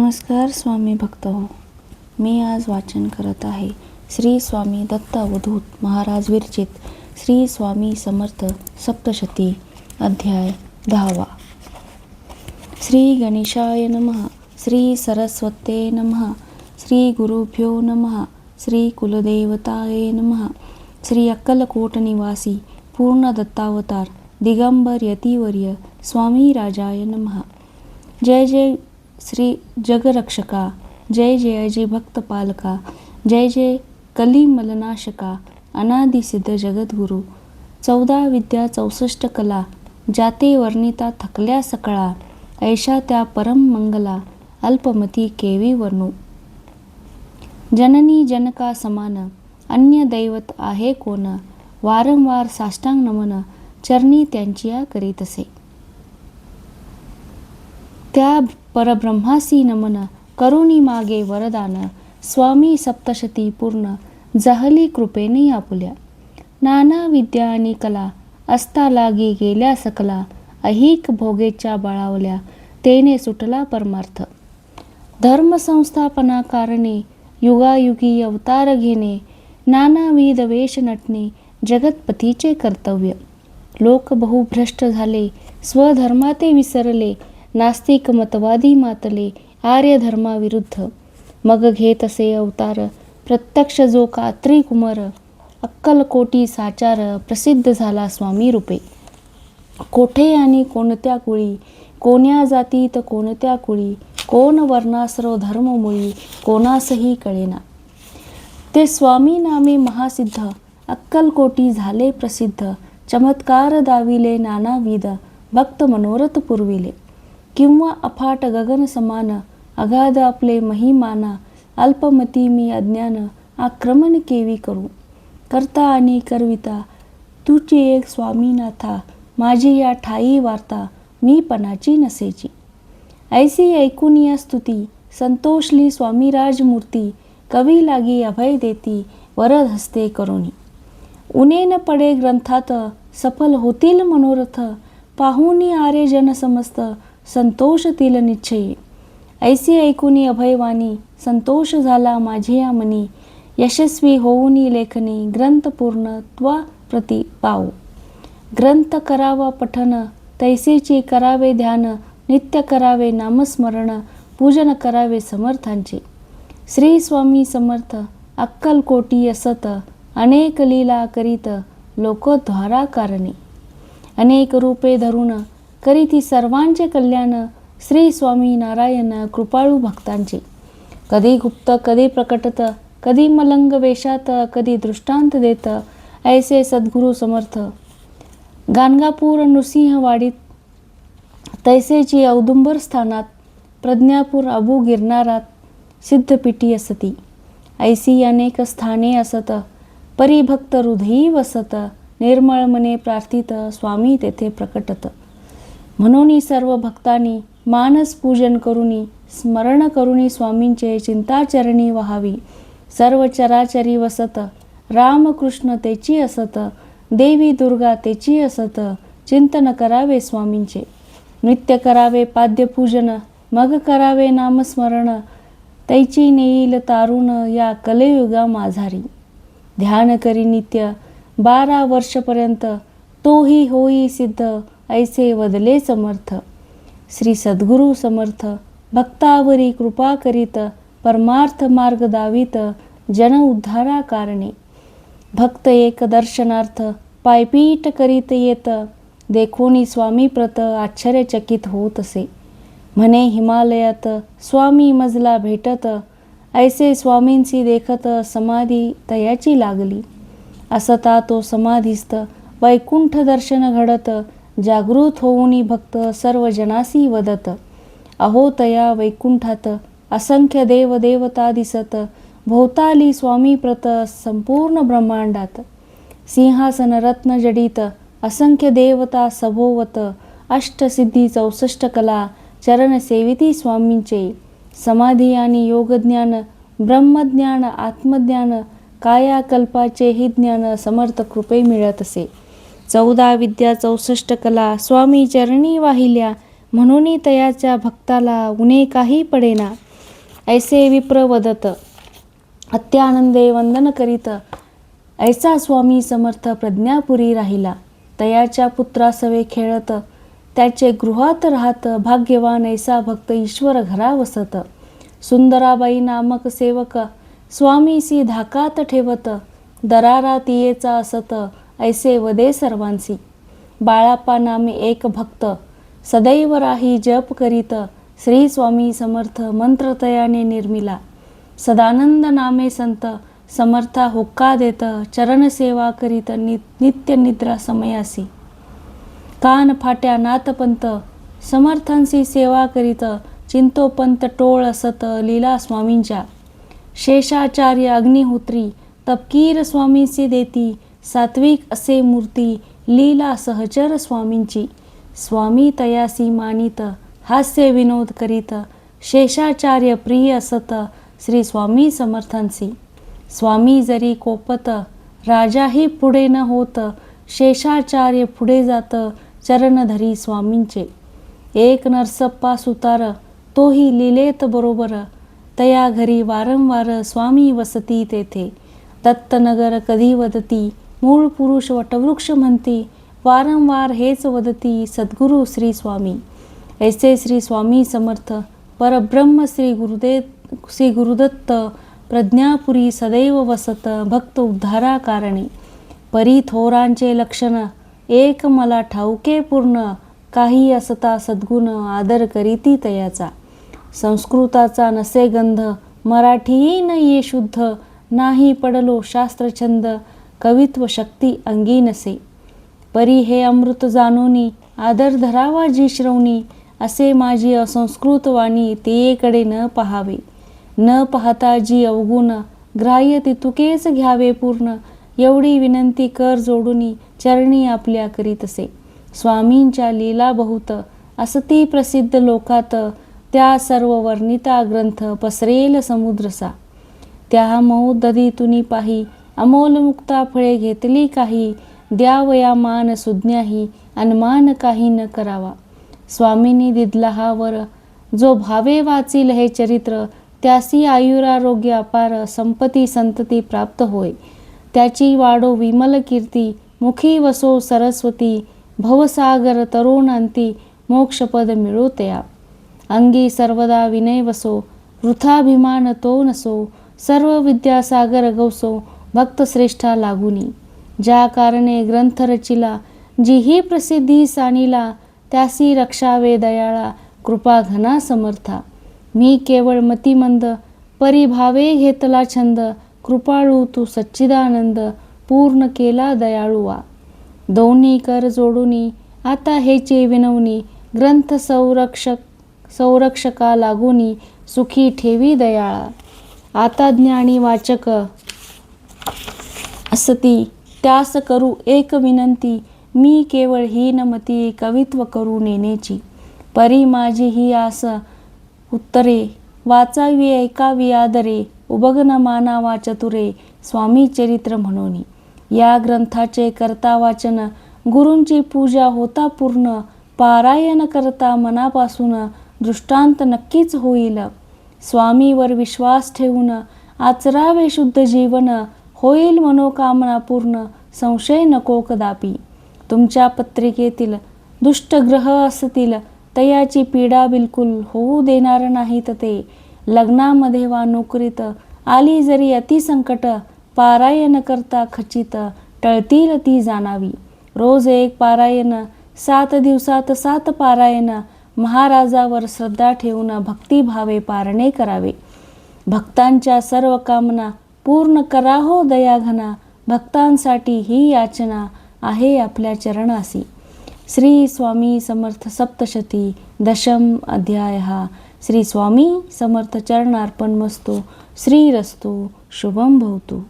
नमस्कार स्वामी भक्त हो. मी आज वाचन करत आहे. श्री स्वामी दत्तावधूत महाराज विरचित श्री स्वामी समर्थ सप्तशती अध्याय दहावा. श्री गणेशाय नमः श्री सरस्वते नमः श्री गुरुभ्यो नमः श्री कुलदेवताय नमः श्री अक्कलकोट निवासी पूर्ण दत्तावतार दिगंबर यतिवर्य स्वामी राजाय नमः. जय जय श्री जगरक्षका जय जय जय भक्तपालका जय जय कलिमलनाशका अनादिसिद्ध जगद्गुरु चौदा विद्या चौसष्ट कला जाते वर्णिता थकल्या सकळा ऐशा त्या परम मंगला अल्पमती केवी वर्णू. जननी जनका समान अन्य दैवत आहे कोण वारंवार साष्टांग नमन चरणी त्यांची करीतसे त्या परब्रह्मासी नमन करुणी मागे वरदान स्वामी सप्तशती पूर्ण जहली कृपेने आपुल्या। नाना विद्या आणि कला असता लागी गेल्या सकला अहिक भोगेच्या बळावल्या तेने सुटला परमार्थ। धर्मसंस्थापना कारणे युगायुगी अवतार घेणे नानाविध वेश नटणे जगतपतीचे कर्तव्य। लोक बहुभ्रष्ट झाले स्वधर्माते विसरले नास्तिक मतवादी मातले आर्य धर्माविरुद्ध मग घेत असे अवतार प्रत्यक्ष जो कात्री कुमार अक्कलकोटी साचार प्रसिद्ध झाला स्वामी रूपे कोठे आणि कोणत्या कुळी कोण्या जातीत कोणत्या कुळी कोण वर्णाश्रव धर्ममुळी कोणासही कळेना ते स्वामी नामे महासिद्ध अक्कलकोटी झाले प्रसिद्ध चमत्कार दाविले नानाविध भक्त मनोरथ पुरविले किंवा अफाट गगन समान अगाध आपले महिमाना अल्पमती मी अज्ञान आक्रमण केवी करू. करता आणि करविता तुझी एक स्वामीनाथा माझी या ठाई वार्ता मी पणाची नसेची. ऐसी ऐकून या स्तुती संतोषली स्वामीराज मूर्ती कवी लागी अभय देती वरद हस्ते करुणी. उनेन न पडे ग्रंथात सफल होतील मनोरथ पाहुनी आरे जन समस्त संतोषतील निश्चयी. ऐसी ऐकुनी अभयवाणी संतोष झाला माझिया मनी यशस्वी होऊनी लेखनी ग्रंथ पूर्ण त्वा प्रति पाऊ ग्रंथ करावा पठन तैसेची करावे ध्यान नित्य करावे नामस्मरण पूजन करावे समर्थांचे. श्री स्वामी समर्थ अक्कलकोटी असत अनेक लीला करीत लोकद्वारा कारणे अनेक रूपे धरून करीती सर्वांचे कल्याण श्री स्वामी नारायण कृपाळू भक्तांचे. कधी गुप्त कधी प्रकटत कधी मलंग वेशात कधी दृष्टांत देत ऐसे सद्गुरू समर्थ. गाणगापूर नृसिंहवाडीत तैसेची औदुंबर स्थानात प्रज्ञापूर अबू गिरनारात सिद्धपीठी असती. ऐसी अनेक स्थाने असत परिभक्त हृदयी वसत निर्मळ मने प्रार्थित स्वामी तेथे प्रकटत. म्हणून सर्व भक्तांनी मानस पूजन करुनी स्मरण करुनी स्वामींचे चिंताचरणी व्हावी. सर्व चराचरी वसत रामकृष्ण तेची असत देवी दुर्गा तेची असत चिंतन करावे स्वामींचे. नित्य करावे पाद्यपूजन मग करावे नामस्मरण तैची नेईल तारुण या कलयुगा माझारी. ध्यान करी नित्य बारा वर्षपर्यंत तोही होई सिद्ध ऐसे वदले समर्थ। श्री सद्गुरू समर्थ भक्तावरी कृपा करीत परमार्थ मार्ग दावित जन उद्धारा कारणे। भक्त एक दर्शनार्थ पायपीट करीत येत देखोनी स्वामी प्रत आश्चर्यचकित होत असे म्हणे हिमालयात स्वामी मजला भेटत ऐसे स्वामींची देखत समाधी तयाची लागली। असता तो समाधीस्त वैकुंठ दर्शन घडत जागृत होऊनी भक्त सर्व जनासी वदत. अहो तया वैकुंठात असंख्य देव देवता दिसत. भोवताली स्वामी प्रत संपूर्ण ब्रह्मांडात. सिंहासन रत्न जडित असंख्य देवता सभोवत. अष्टसिद्धी चौसष्ट कला चरण सेविती स्वामींचे. समाधी आणि योगज्ञान ब्रह्मज्ञान आत्मज्ञान कायाकल्पाचेही ज्ञान समर्थ कृपे मिळत असे चौदा विद्या चौसष्ट कला स्वामी चरणी वाहिल्या म्हणून तयाच्या भक्ताला उणे काही पडेना. ऐसे विप्र वदत अत्यानंदे वंदन करीत ऐसा स्वामी समर्थ प्रज्ञापुरी राहिला. तयाच्या पुत्रासवे खेळत त्याचे गृहात राहत भाग्यवान ऐसा भक्त ईश्वर घरा वसत. सुंदराबाई नामक सेवक स्वामीसी धाकात ठेवत दरारा तियेचा असत ऐसे वदे सर्वांसी. बाळापा नामे एक भक्त. सदैव राही जप करीत. श्री स्वामी समर्थ मंत्रतयाने निर्मिला. सदानंद नामे संत. समर्था हुक्का देत. चरणसेवा करीत. नि नित्य निद्रा समयासी. कान फाट्या नाथपंत समर्थांसी सेवा करीत. चिंतोपंत टोळ असत लीला स्वामींच्या. शेषाचार्य अग्निहोत्री. तपकीर स्वामींसी देती. सात्विक असे मूर्ती लीला सहचर स्वामींची. स्वामी तयासी मानित हास्य विनोद करीत शेषाचार्य प्रिय असत श्री स्वामी समर्थांसी. स्वामी जरी कोपत राजाही पुढे न होत शेषाचार्य पुढे जात चरणधरी स्वामींचे. एक नरसप्पा सुतार तोही लिलेत बरोबर तया घरी वारंवार स्वामी वसती तेथे. दत्तनगर कधी वदती मूळ पुरुष वटवृक्ष म्हणती वारंवार हेच वदती सद्गुरू श्री स्वामी. ऐसे श्री स्वामी समर्थ परब्रह्म श्री गुरुदेव श्री गुरुदत्त प्रज्ञापुरी सदैव वसत भक्त उद्धारा कारणे. परी थोरांचे लक्षण एक मला ठाऊके पूर्ण काही असता सद्गुण आदर करीती तयाचा. संस्कृताचा नसे गंध मराठीही न ये शुद्ध नाही पडलो शास्त्रछंद कवित्व शक्ती अंगी नसे परी हे अमृत जाणूनी आदर धरावा जी श्रवणी असे माझी असंस्कृत वाणी तेकडे न पहावे. न पाहता जी अवगुण ग्राह्य तितुकेच घ्यावे पूर्ण. एवढी विनंती कर जोडूनी चरणी आपल्या करीत असे स्वामींच्या लीला बहुत असती प्रसिद्ध लोकात त्या सर्व वर्णिता ग्रंथ पसरेल समुद्रसा. त्या मौदधीतुनी पाही अमोल मुक्ता फळे घेतली काही द्यावया मान सुज्ञाही अनमान काही न करावा स्वामींनी दिदला हा वर जो भावे वाचील हे चरित्र त्यासी आयुरारोग्य अपार संपती संतती प्राप्त होय त्याची वाडो विमल कीर्ती मुखी वसो सरस्वती भवसागर तरुणांती मोक्षपद मिळोतया अंगी सर्वदा विनय वसो वृथाभिमान तो नसो सर्व विद्यासागर गवसो भक्तश्रेष्ठा लागुनी. ज्या कारणे ग्रंथ रचिला जी ही प्रसिद्धी सानिला त्यासी रक्षावे दयाळा कृपा घना समर्था. मी केवळ मतिमंद परिभावे घेतला छंद कृपाळू तू सच्चिदानंद पूर्ण केला दयाळूवा. दोन्ही कर जोडुनी आता हेचे विनवणी ग्रंथ संरक्षक संरक्षका लागुनी सुखी ठेवी दयाळा. आता ज्ञानी वाचक असती त्यास करू एक विनंती मी केवळ हीनमती कवित्व करू नेण्याची. परी माझी ही आस उत्तरे वाचावी ऐकावी आदरे उबगन मानावा चतुरे स्वामी चरित्र म्हणून. या ग्रंथाचे करता वाचन गुरूंची पूजा होता पूर्ण पारायण करता मनापासून दृष्टांत नक्कीच होईल. स्वामीवर विश्वास ठेवून आचरावे शुद्ध जीवन होईल मनोकामना पूर्ण संशय नको कदापि. तुमच्या पत्रिकेतील दुष्ट ग्रह असतील तयाची पीडा बिलकुल होऊ देणार नाहीत ते. लग्नामध्ये वा नोकरीत आली जरी अतिसंकट पारायण करता खचित टळतील ती जाणावी. रोज एक पारायण सात दिवसात सात पारायण महाराजावर श्रद्धा ठेवून भक्तिभावे पारणे करावे. भक्तांच्या सर्व कामना पूर्ण करा हो दयाघना. भक्तांसाठी ही याचना आहे आपल्या चरणासी. श्री स्वामी समर्थ सप्तशती दशम अध्याय श्री स्वामी समर्थ चरणार्पण मस्तु. श्रीरस्तु शुभम भवतु.